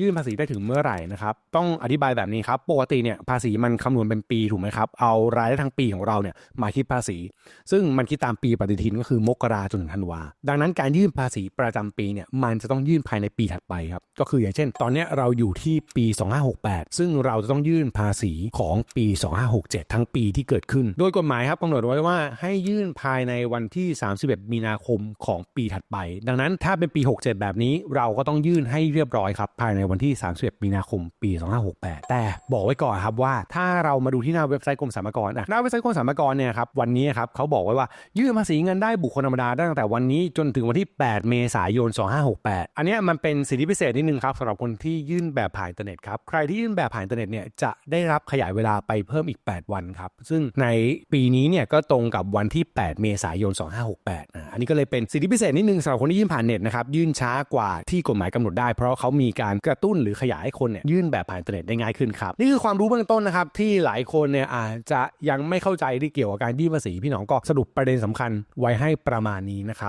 ยื่นภาษีได้ถึงเมื่อไหร่นะครับต้องอธิบายแบบนี้ครับปกติเนี่ยภาษีมันคำนวณเป็นปีถูกไหมครับเอารายได้ทั้งปีของเราเนี่ยมาคิดภาษี ซึ่งมันคิดตามปีปฏิทินก็คือมกราจนถึงธันวาดังนั้นการยื่นภาษีประจำปีเนี่ยมันจะต้องยื่นภายในปีถัดไปครับก็คืออย่างเช่น ตอนนี้เราอยู่ที่ปี 2568 ซึ่งเราจะต้องยื่นภาษีของปี 2567 ทั้งปีที่เกิดขึ้น โดยกฎหมายครับกำหนดไว้ว่าให้ยื่นภายในวันที่ 31 มีนาคมของปีถัดไป ดังนั้นถ้าเป็นปี 67 แบบนี้เราก็ต้องยื่นให้เรียบร้อยครับภายในวันที่ 31 มีนาคม ปี 2568 แต่บอกไว้ก่อนครับว่าถ้าเรามาดูที่หน้าเว็บไซต์กรมสรรพากรอะหน้าเว็บไซต์กรมสรรพากรเนี่ยครับวันนี้ครับเขาบอกไว้ว่ายื่นภาษีเงินได้บุคคลธรรมดาได้ตั้งแต่วันนี้จนถึงวันที่ 8 เมษายน 2568 อันนี้มันเป็นสิทธิพิเศษนิดนึงครับสำหรับคนที่ยื่นแบบผ่านอินเทอร์เน็ตครับใครที่ยื่นแบบผ่านอินเทอร์เน็ตเนี่ยจะได้รับขยายเวลาไปเพิ่มอีก 8 วันครับซึ่งในปีนี้เนี่ยก็ตรงกับวันที่ 8 เมษายน 2568อะอันนี้ก็เลยเป็นสิทธิพิเศษนิดนึงสำหรับคนที่ยื่นผ่านเน็ตนะครับยื่นช้ากว่าที่กฎหมายกำหนดได้ เพราะเขามีการกระตุ้นหรือขยายให้คนเนี่ยยื่นแบบผ่านอินเทอร์เน็ตได้ง่ายขึ้นครับนี่คือความรู้เบื้องต้นนะครับที่หลายคนเนี่ยอาจจะยังไม่เข้าใจที่เกี่ยวกับการยื่นภาษีพี่น้องก็สรุปประเด็นสำคัญไว้ให้ประมาณนี้นะครับ